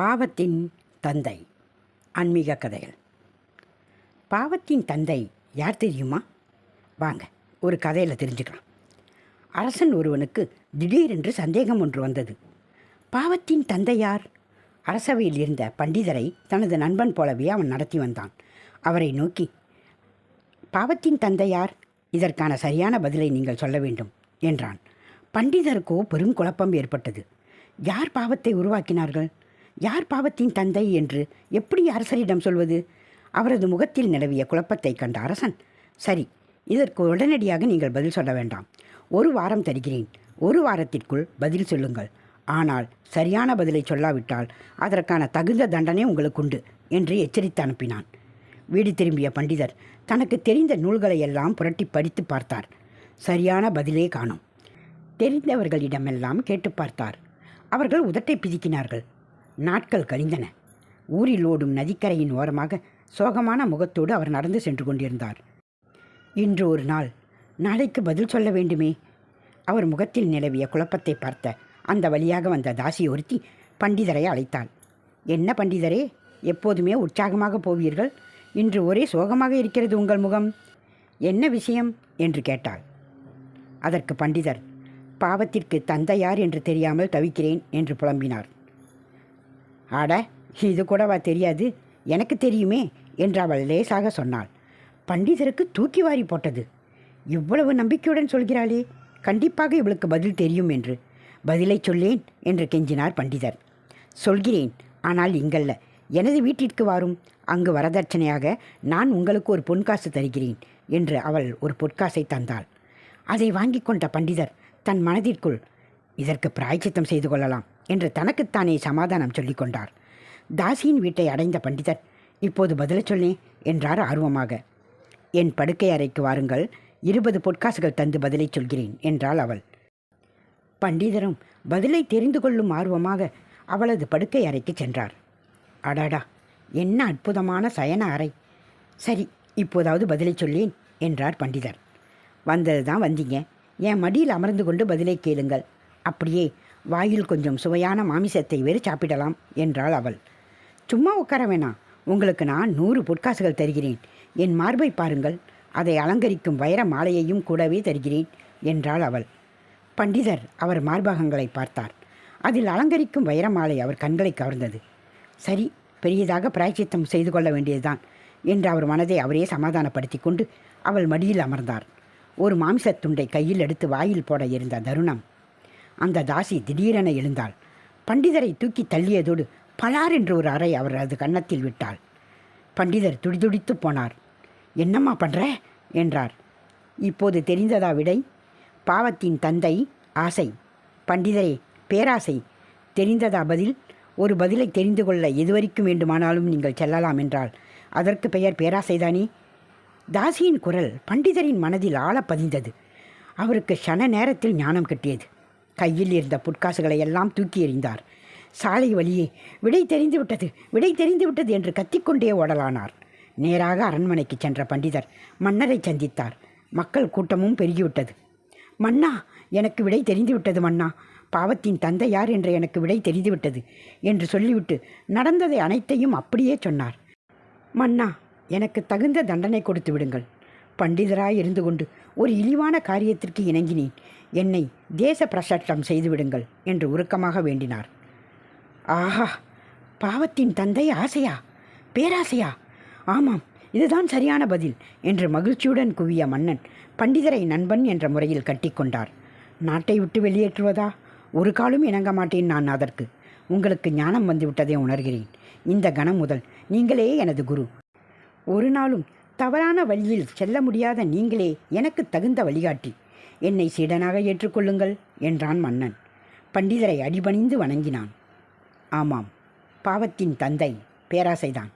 பாவத்தின் தந்தை. ஆன்மீக கதைகள். பாவத்தின் தந்தை யார் தெரியுமா? வாங்க ஒரு கதையில் தெரிஞ்சுக்கலாம். அரசன் ஒருவனுக்கு திடீரென்று சந்தேகம் ஒன்று வந்தது. பாவத்தின் தந்தை யார்? அரசவையில் இருந்த பண்டிதரை தனது நண்பன் போலவே அவன் நடத்தி வந்தான். அவரை நோக்கி பாவத்தின் தந்தை யார்? இதற்கான சரியான பதிலை நீங்கள் சொல்ல வேண்டும் என்றான். பண்டிதருக்கோ பெரும் குழப்பம் ஏற்பட்டது. யார் பாவத்தை உருவாக்கினார்கள்? யார் பாவத்தின் தந்தை என்று எப்படி அரசரிடம் சொல்வது? அவரது முகத்தில் நிலவிய குழப்பத்தை கண்ட அரசன் சரி இதற்கு உடனடியாக நீங்கள் பதில் சொல்ல வேண்டாம். ஒரு வாரம் தருகிறேன். ஒரு வாரத்திற்குள் பதில் சொல்லுங்கள். ஆனால் சரியான பதிலை சொல்லாவிட்டால் அதற்கான தகுந்த தண்டனை உங்களுக்குண்டு என்று எச்சரித்து அனுப்பினான். வீடு திரும்பிய பண்டிதர் தனக்கு தெரிந்த நூல்களை எல்லாம் புரட்டி படித்து பார்த்தார். சரியான பதிலே காணோம். தெரிந்தவர்களிடமெல்லாம் கேட்டு பார்த்தார். அவர்கள் உதட்டை பிதிக்கினார்கள். நாட்கள் கழிந்தன. ஊரில் ஓடும் நதிக்கரையின் ஓரமாக சோகமான முகத்தோடு அவர் நடந்து சென்று கொண்டிருந்தார். இன்று ஒரு நாள் நாளைக்கு பதில் சொல்ல வேண்டுமே? அவர் முகத்தில் நிலவிய குழப்பத்தை பார்த்த அந்த வழியாக வந்த தாசி ஒருத்தி பண்டிதரை அழைத்தாள். என்ன பண்டிதரே எப்போதுமே உற்சாகமாக போவீர்கள்? இன்று ஒரே சோகமாக இருக்கிறது உங்கள் முகம். என்ன விஷயம்? என்று கேட்டாள். அதற்கு பண்டிதர் பாவத்திற்கு தந்தையார் என்று தெரியாமல் தவிக்கிறேன் என்று புலம்பினார். ஆட இது கூடவா தெரியாது? எனக்கு தெரியுமே என்று அவள் லேசாக சொன்னாள். பண்டிதருக்கு தூக்கி வாரி போட்டது. இவ்வளவு நம்பிக்கையுடன் சொல்கிறாளே கண்டிப்பாக இவளுக்கு பதில் தெரியும் என்று. பதிலை சொல்லேன் என்று கெஞ்சினார் பண்டிதர். சொல்கிறேன் ஆனால் இங்கல்ல. எனது வீட்டிற்கு வாரும். அங்கு வரதட்சணையாக நான் உங்களுக்கு ஒரு பொன்காசு தருகிறேன் என்று அவள் ஒரு பொற்காசை தந்தாள். அதை வாங்கி கொண்ட பண்டிதர் தன் மனதிற்குள் இதற்கு பிராய்ச்சித்தம் செய்து கொள்ளலாம். என்று தனக்குத்தானே சமாதானம் சொல்லிக் கொண்டார் தாசியின் வீட்டை அடைந்த பண்டிதர் இப்போது பதில சொல்லே என்றார் ஆர்வமாக. என் படுக்கை அறைக்கு வாருங்கள் இருபது பொற்காசுகள் தந்து பதிலை சொல்கிறேன் என்றாள் அவள். பண்டிதரும் பதிலை தெரிந்து கொள்ளும் ஆர்வமாக அவளது படுக்கை அறைக்கு சென்றார். அடாடா என்ன அற்புதமான சயன அறை. சரி இப்போதாவது பதிலை சொல்லேன் என்றார் பண்டிதர். வந்தது தான் வந்தீங்க. என் மடியில் அமர்ந்து கொண்டு பதிலை கேளுங்கள். அப்படியே வாயில் கொஞ்சம் சுவையான மாமிசத்தை வேறு சாப்பிடலாம் என்றாள் அவள். சும்மா உட்கார வேணாம் உங்களுக்கு நான் நூறு பொற்காசுகள் தருகிறேன். என் மார்பை பாருங்கள். அதை அலங்கரிக்கும் வைர மாலையையும் கூடவே தருகிறேன் என்றாள் அவள். பண்டிதர் அவர் மார்பகங்களை பார்த்தார். அதில் அலங்கரிக்கும் வைர மாலை அவர் கண்களை கவர்ந்தது. சரி பெரியதாக பிராய்ச்சித்தம் செய்து கொள்ள வேண்டியதுதான் என்று அவர் மனதை அவரே சமாதானப்படுத்தி கொண்டு அவள் மடியில் அமர்ந்தார். ஒரு மாமிசத் துண்டை கையில் எடுத்து வாயில் போட இருந்த தருணம் அந்த தாசி திடீரென எழுந்தாள். பண்டிதரை தூக்கி தள்ளியதோடு பலார் என்று ஒரு அறை அவரது கன்னத்தில் விட்டாள். பண்டிதர் துடிதுடித்து போனார். என்னம்மா பண்ற? என்றார். இப்போது தெரிந்ததா விடை? பாவத்தின் தந்தை ஆசை. பண்டிதரே பேராசை. தெரிந்ததா பதில்? ஒரு பதிலை தெரிந்து கொள்ள எதுவரைக்கும் வேண்டுமானாலும் நீங்கள் செல்லலாம் என்றால் அதற்கு பெயர் பேராசைதானே? தாசியின் குரல் பண்டிதரின் மனதில் ஆழ பதிந்தது அவருக்கு சன நேரத்தில் ஞானம் கிட்டியது. கையில் இருந்த புட்காசுகளை எல்லாம் தூக்கி எறிந்தார். சாலை வழியே விடை தெரிந்து விட்டது விடை தெரிந்து விட்டது என்று கத்திக்கொண்டே ஓடலானார். நேராக அரண்மனைக்கு சென்ற பண்டிதர் மன்னரை சந்தித்தார். மக்கள் கூட்டமும் பெருகிவிட்டது. மன்னா எனக்கு விடை தெரிந்துவிட்டது மன்னா பாவத்தின் தந்தை யார் என்று எனக்கு விடை தெரிந்துவிட்டது என்று சொல்லிவிட்டு நடந்ததை அனைத்தையும் அப்படியே சொன்னார். மன்னா எனக்கு தகுந்த தண்டனை கொடுத்து விடுங்கள். பண்டிதராய் இருந்து கொண்டு ஒரு இழிவான காரியத்திற்கு இணங்கினேன். என்னை தேச பிரசட்டம் செய்துவிடுங்கள் என்று உருக்கமாக வேண்டினார். ஆஹா பாவத்தின் தந்தை ஆசையா? பேராசையா? ஆமாம் இதுதான் சரியான பதில் என்று மகிழ்ச்சியுடன் குவிய மன்னன் பண்டிதரை நண்பன் என்ற முறையில் கட்டிக்கொண்டார் நாட்டை விட்டு வெளியேற்றுவதா? ஒரு காலும் இணங்க மாட்டேன் நான் அதற்கு. உங்களுக்கு ஞானம் வந்துவிட்டதை உணர்கிறேன். இந்த கணம் முதல் நீங்களே எனது குரு. ஒரு நாளும் தவறான வழியில் செல்ல முடியாத நீங்களே எனக்கு தகுந்த வழிகாட்டி. என்னை சீடனாக ஏற்றுக்கொள்ளுங்கள் என்றான் மன்னன். பண்டிதரை அடிபணிந்து வணங்கினான். ஆமாம் பாவத்தின் தந்தை பேராசைதான்.